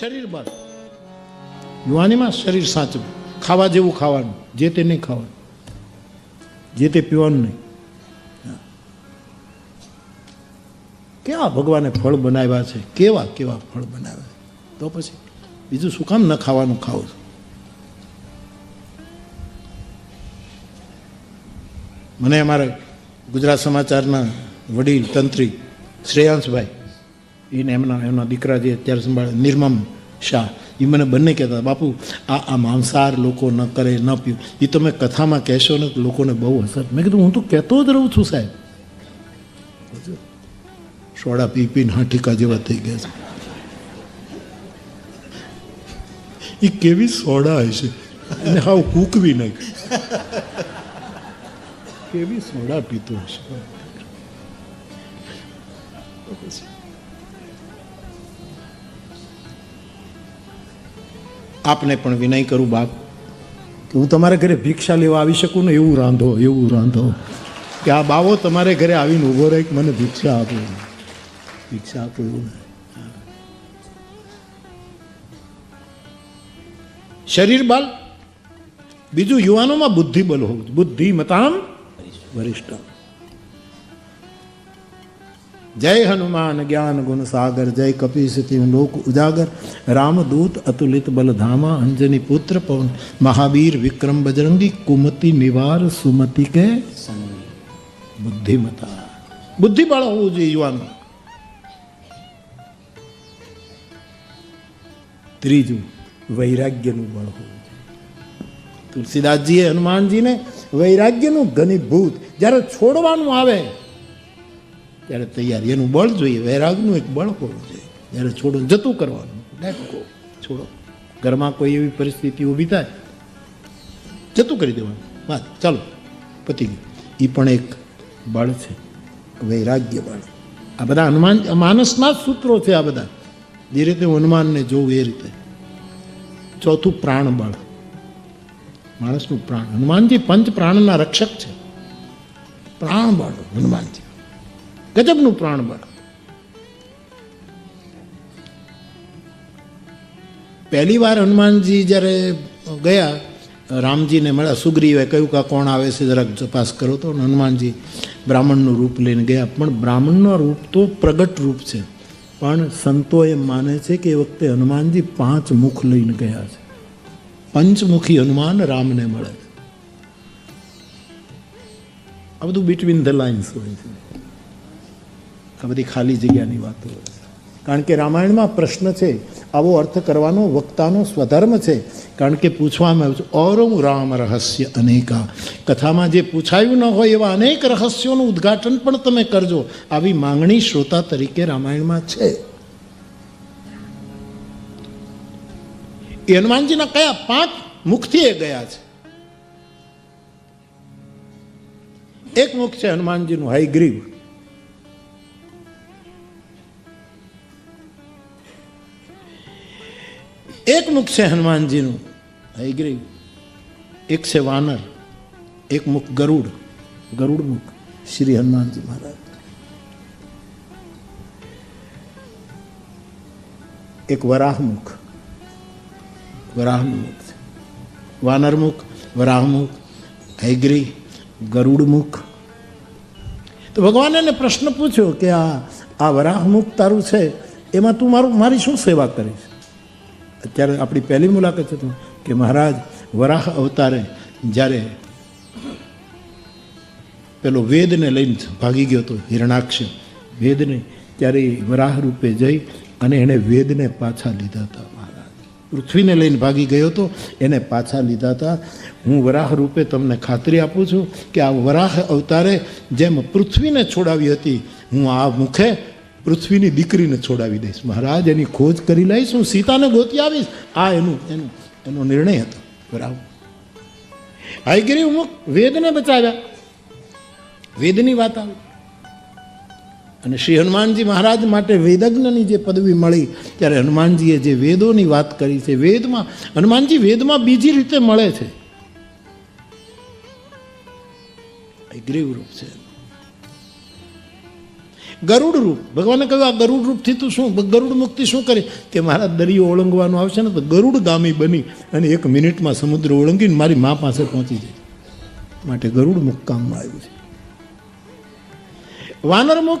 શરીર બળ. યુવાનીમાં શરીર સાચવું ખાવા જેવું ખાવાનું. જે તે નહીં ખાવાનું. જે તે પીવાનું નહીં. કેવા ભગવાને ફળ બનાવ્યા છે? કેવા કેવા ફળ બનાવ્યા છે? તો પછી બીજું શું કામ ન ખાવાનું ખાવ છો? મને અમારા ગુજરાત સમાચારના વડીલ તંત્રી શ્રેયાંશભાઈ એને એમના એમના દીકરા જે અત્યારે સંભાળે, નિર્મમ શાહ એ મને બંને કહેતા, બાપુ, આ આ માંસાહાર લોકો ન કરે, ન પીવું. એ તમે કથામાં કહેશો ને લોકોને બહુ અસર. મેં કીધું, હું તો કહેતો જ રહું છું, સાહેબ. સોડા પી પીને હાંઠીકા જેવા થઈ ગયા છે. એ કેવી સોડા હશે અને હાવ કૂકવી નાખી. કેવી સોડા પીતો હશે આપને પણ વિનય કરું બાપ કે હું તમારા ઘરે ભિક્ષા લેવા આવી શકું ને એવું રાંધો એવું રાંધો કે આ બાવો તમારે ઘરે આવીને ઊભો રહે મને ભિક્ષા આપો ભિક્ષા આપો એવું. શરીર બલ બીજું યુવાનોમાં બુદ્ધિ બલ હોવું જોઈએ. બુદ્ધિ મતામ વરિષ્ઠ જય હનુમાન જ્ઞાન ગુણ સાગર, જય કપી લોક ઉજાગર, રામદૂત અતુલિત બલધામા, અંજની પુત્ર પવન, મહાવીર વિક્રમ બજરંગી, કુમતિ નિવાર, સુમતિ કે બુદ્ધિમતા બુદ્ધિબળ હોવું જોઈએ યુવાનો ત્રીજું, વૈરાગ્યનું બળ હોવું તુલસીદાસજીએ હનુમાનજીને વૈરાગ્યનું ઘનીભૂત, જ્યારે છોડવાનું આવે ત્યારે તૈયારી. એનું બળ જોઈએ. વૈરાગનું એક બળ હોવું જોઈએ. ત્યારે છોડો જતું કરવાનું. લેટ છોડો. ઘરમાં કોઈ એવી પરિસ્થિતિ ઊભી થાય જતું કરી દેવાનું. વાત. ચાલો. પતી ગયું. એ પણ એક બળ છે. વૈરાગ્ય બળ. આ બધા હનુમાન માનસના જ સૂત્રો છે આ બધા. જે રીતે હું હનુમાનને જોઉં એ રીતે. ચોથું પ્રાણ બળ. માણસનું પ્રાણ. હનુમાનજી પંચ પ્રાણના રક્ષક છે. પ્રાણ બળ હનુમાનજી. ગજબનું પ્રાણ બળ. પહેલી વાર હનુમાનજી જ્યારે ગયા, રામજીને મળ્યા, સુગ્રીવે કહ્યું કે કોણ આવે છે, જરાક તપાસ કરો તો. હનુમાનજી બ્રાહ્મણનું રૂપ લઈને ગયા. પણ બ્રાહ્મણનું રૂપ તો પ્રગટ રૂપ છે. પણ સંતો એમ માને છે કે એ વખતે હનુમાનજી પાંચ મુખ લઈને ગયા છે. પંચમુખી હનુમાન રામને મળે આ બધું બિટવીન ધ લાઇન્સ હોય છે. આ બધી ખાલી જગ્યાની વાતો કારણ કે રામાયણમાં પ્રશ્ન છે, આવો અર્થ કરવાનો વક્તાનો સ્વધર્મ છે. કારણ કે પૂછવામાં આવ્યું છે ઔરવ રામ રહસ્ય અનેકા. કથામાં જે પૂછાયું ન હોય એવા અનેક રહસ્યોનું ઉદ્ઘાટન પણ તમે કરજો. આવી માંગણી શ્રોતા તરીકે રામાયણમાં છે. એ હનુમાનજીના કયા પાંચ મુખથી એ ગયા છે? એક મુખ છે હનુમાનજીનું હયગ્રીવ એક મુખ છે હનુમાનજીનું. હયગ્રીવ એક છે વાનર, એક મુખ ગરુડ ગરુડ મુખ, શ્રી હનુમાનજી મહારાજ. એક વરાહ મુખ વાનરમુખ વરાહમુખ હૈગ્રી ગરુડમુખ તો ભગવાને એને પ્રશ્ન પૂછ્યો કે આ આ વરાહ મુખ તારું છે, એમાં તું મારું, મારી શું સેવા કરીશ? અત્યારે આપણી પહેલી મુલાકાત હતી કે મહારાજ વરાહ અવતારે જ્યારે પેલો વેદને લઈને ભાગી ગયો હતો હિરણાક્ષ વેદને ત્યારે વરાહ રૂપે જઈ અને એણે વેદને પાછા લીધા હતા પૃથ્વીને લઈને ભાગી ગયો હતો એને પાછા લીધા હતા. હું વરાહ રૂપે તમને ખાતરી આપું છું કે આ વરાહ અવતારે જેમ પૃથ્વીને છોડાવી હતી, હું આ મુખે પૃથ્વીની દીકરીને છોડાવી દઈશ. મહારાજ, એની ખોજ કરી લઈશ, હું સીતાને ગોતી આવીશ. આ એનું એનું, એનો નિર્ણય હતો. બરાબર. હાઈગીરી મુખ વેદને બચાવ્યા. વેદની વાત આવી. અને શ્રી હનુમાનજી મહારાજ માટે વેદજ્ઞની જે પદવી મળી, ત્યારે હનુમાનજીએ જે વેદોની વાત કરી છે, વેદમાં, હનુમાનજી વેદમાં બીજી રીતે મળે છે. ગ્રીવ રૂપ છે. ગરુડ રૂપ. ભગવાને કહ્યું, આ ગરુડ રૂપથી તું શું? ગરુડ મુક્તિ શું કરે? કે મારા દરિયો ઓળંગવાનું આવશે ને તો ગરુડ ગામી બની અને એક મિનિટમાં સમુદ્ર ઓળંગીને મારી મા પાસે પહોંચી જાય. માટે ગરુડ મુખ કામમાં આવ્યું છે. વાનર મુખ?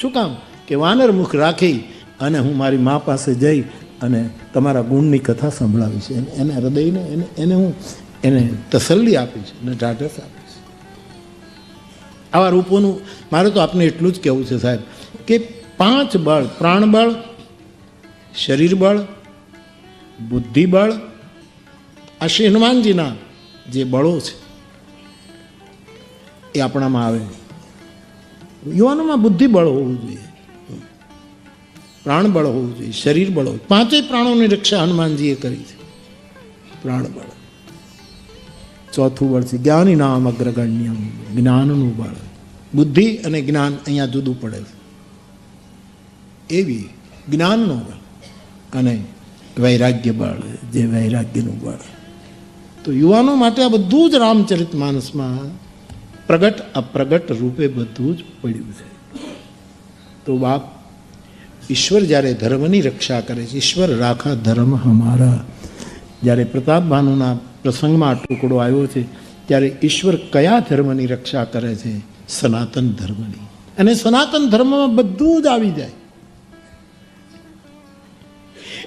શું કામ? કે વાનર મુખ રાખી અને હું મારી મા પાસે જઈ અને તમારા ગુણની કથા સંભળાવીશ. છે એને હૃદયને એને એને હું એને તસલ્લી આપીશ. અને ઢાઢસ આપીશ. આવા રૂપોનું મારે તો આપને એટલું જ કહેવું છે સાહેબ કે પાંચ બળ પ્રાણબળ શરીર બળ બુદ્ધિબળ, આ શ્રી હનુમાનજીના જે બળો છે, એ આપણામાં આવે યુવાનોમાં બુદ્ધિબળ હોવું જોઈએ, પ્રાણબળ હોવું જોઈએ શરીર બળ હોવું પાંચેય પ્રાણોની રક્ષા હનુમાનજીએ કરી છે. પ્રાણબળ. ચોથું બળ છે જ્ઞાની નામ અગ્રગણ્યમ, જ્ઞાનનું બળ. બુદ્ધિ અને જ્ઞાન અહીંયા જુદું પડે છે. એવી જ્ઞાનનું બળ અને વૈરાગ્ય બળ, જે વૈરાગ્યનું બળ. તો યુવાનો માટે આ બધું જ રામચરિત માનસમાં પ્રગટ, અપ્રગટ રૂપે બધું જ પડ્યું છે. તો બાપ, ઈશ્વર જ્યારે ધર્મની રક્ષા કરે છે, ઈશ્વર રાખા ધર્મ હમારા. જ્યારે પ્રતાપ ભાનુના પ્રસંગમાં આ ટુકડો આવ્યો છે, ત્યારે ઈશ્વર કયા ધર્મની રક્ષા કરે છે સનાતન ધર્મની. અને સનાતન ધર્મમાં બધું જ આવી જાય.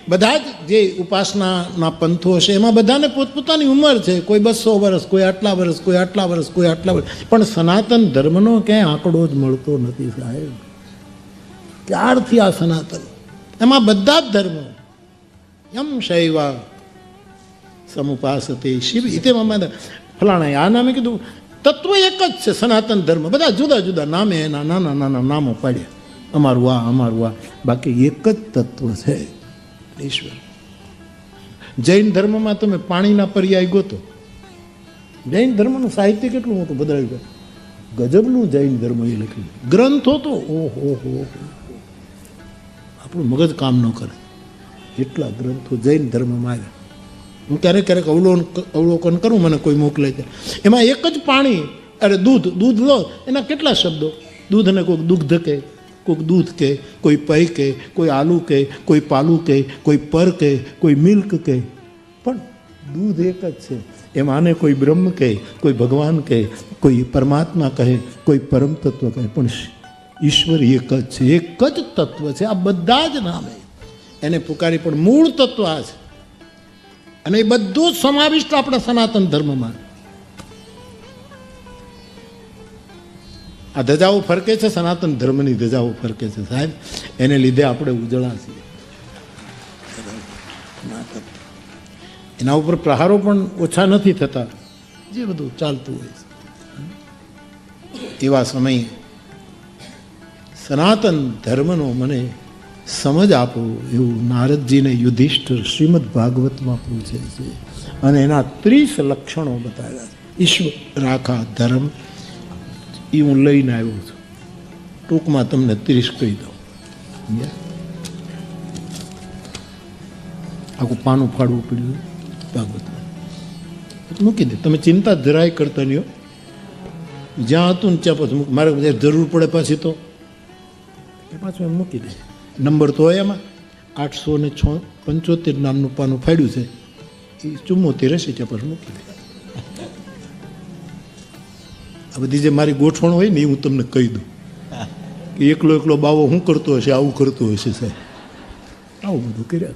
બધા જ જે ઉપાસનાના પંથો હશે, એમાં બધાને પોતપોતાની ઉંમર છે. કોઈ બસો વર્ષ, કોઈ આટલા વર્ષ, કોઈ આટલા વર્ષ, કોઈ આટલા વર્ષ. પણ સનાતન ધર્મનો ક્યાંય આંકડો જ મળતો નથી સાહેબ. ક્યારથી આ સનાતન? એમાં બધા જ ધર્મો. યમ શૈવા સમુપાસતે શિવ. ઇતેમાં ફલાણા આ નામે કીધું. તત્વ એક જ છે, સનાતન ધર્મ. બધા જુદા જુદા નામે એના નાના નાના નામો પાડ્યા. અમારું આ અમારું આ. બાકી એક જ તત્વ છે, ઈશ્વર. જૈન ધર્મમાં તમે પાણીના પર્યાય ગોતો જૈન ધર્મનું સાહિત્ય કેટલું મોટું બદલાયું ગજબનું જૈન ધર્મ એ લખ્યું ગ્રંથો તો ઓહો, હો આપણું મગજ કામ ન કરે. એટલા ગ્રંથો જૈન ધર્મમાં આવ્યા. હું ક્યારેક ક્યારેક અવલોકન અવલોકન કરું, મને કોઈ મોકલે છે. એમાં એક જ પાણી અરે દૂધ દૂધ લો, એના કેટલા શબ્દો? દૂધને કોઈક દુગ્ધ કહે કોઈક દૂધ કહે કોઈ પૈ કહે કોઈ આલુ કહે કોઈ પાલું કહે કોઈ પર કહે કોઈ મિલ્ક કહે પણ દૂધ એક જ છે. એમાં આને કોઈ બ્રહ્મ કહે, કોઈ ભગવાન કહે, કોઈ પરમાત્મા કહે, કોઈ પરમ તત્વ કહે. પણ ઈશ્વર એક જ છે. એક જ તત્વ છે. આ બધા જ નામે એને પુકારી પણ મૂળ તત્વ આ છે. અને એ બધું સમાવિષ્ટ આપણા સનાતન ધર્મમાં. આ ધજાઓ ફરકે છે, સનાતન ધર્મની ધજાઓ ફરકે છે, સાહેબ. એને લીધે આપણે ઉજળા છીએ. એના ઉપર પ્રહારો પણ ઓછા નથી થતા. જે બધું ચાલતું હોય છે. એવા સમયે સનાતન ધર્મનો મને સમજ આપો એવું નારદજીને યુધિષ્ઠિર શ્રીમદ ભાગવતમાં પૂછે છે. અને એના ત્રીસ લક્ષણો બતાવ્યા છે. ઈશ્વર રાખા ધર્મ એ હું લઈને આવ્યો છું. ટૂંકમાં તમને ત્રીસ કહી દઉં. આખું પાનું ફાડવું પડ્યું ભાગવતમાં. મૂકી દે. તમે ચિંતા જરાય કરતા નહીં જ્યાં હતું ને ત્યાં પછી મારે જરૂર પડે પાછી તો. એ પાછું એમ મૂકી દે. નંબર તો હોય એમાં. આઠસો ને છ પંચોતેર નામનું પાનું ફાડ્યું છે. એ ચુમ્મોતેર હશે ત્યાં પર મૂકી દે. આ બધી જે મારી ગોઠવણ હોય ને એ હું તમને કહી દઉં. કે એકલો એકલો બાવો હું કરતો હશે આવું કરતો હશે સાહેબ. આવું બધું કર્યા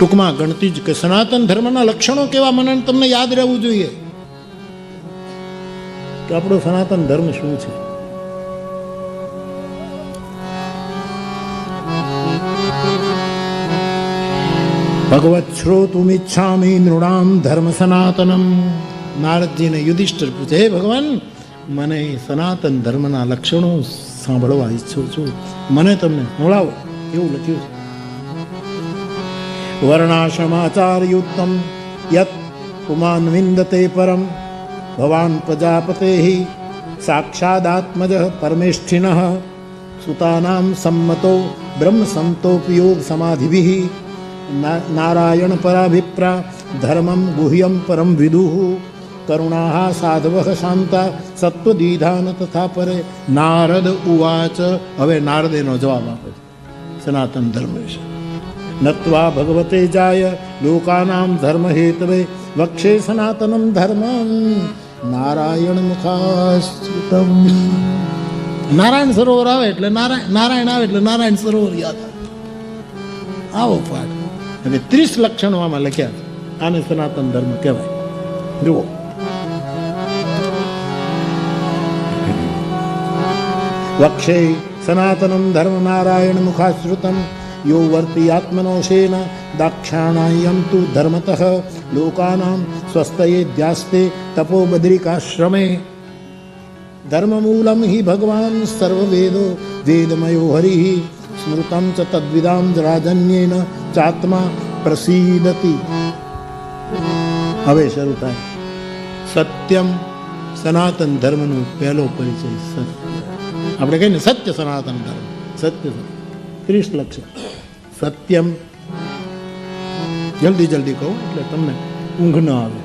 ટૂંકમાં ગણતી જ કે સનાતન ધર્મના લક્ષણો કેવા મને તમને યાદ રહેવું જોઈએ? કે આપણો સનાતન ધર્મ શું છે? ભગવત શ્રોતુમિચ્છામી નૃણામ ધર્મ સનાતનમ. નારદજીને યુધિષ્ઠર પૂછે, હે ભગવાન, મને સનાતન ધર્મના લક્ષણો સાંભળવા ઈચ્છું છું. મને તમને સંભળાવો એવું લખ્યું છે. વર્ણાશ્રમાચાર્યુક્તમ યત પુમાન વિંદતે પરમ ભવાન પ્રજાપતે સાક્ષાદાત્મજ પરમેષ્ઠિન સુતાનામ સંમતો બ્રહ્મ સંતોપયોગ સમાધિભિ નારાયણ પરાભિપ્રા ધર્મમ ગુહ્યમ પરમ साधवः શાંતા સત્વદીધાન તથા પરે નારદ ઉવાચ હવે નારદેનો જવાબ આપે છે સનાતન ધર્મ વિશે નત્વા ભગવતે જાય લોકાનામ ધર્મ હેતવે વક્ષે धर्मं। ધર્મમ નારાયણ સરોવર આવે એટલે નારાયણ નારાયણ આવે એટલે નારાયણ સરોવર યાદ આવો. પાઠ. અને ત્રીસ લક્ષણો આમાં લખ્યા આને સનાતન ધર્મ કહેવાય. જુઓ. વક્ષે સનાતનમ ધર્મ નારાયણ મુખાશ્રુતમ. યો વર્તી આત્મનોશેન દાક્ષાણાયમ તુ ધર્મતઃ લોકાનામ સ્વસ્તયે ધ્યાસ્તે તપો બદ્રિકાશ્રમે ધર્મમૂલમ હિ ભગવાન वेदमयो હરિ સ્મૃતમ ચ તદ્વિદામ રાજન્યેન ચાત્મા પ્રસીદતી હવે શરૂ થાય સત્યમ સનાતન ધર્મનો પહેલો પરિચય સત્ય આપણે કહીએ ને સત્ય સનાતન ધર્મ સત્ય ત્રીસ લક્ષણ સત્યમ. જલ્દી જલ્દી કહું એટલે તમને ઊંઘ ન આવે.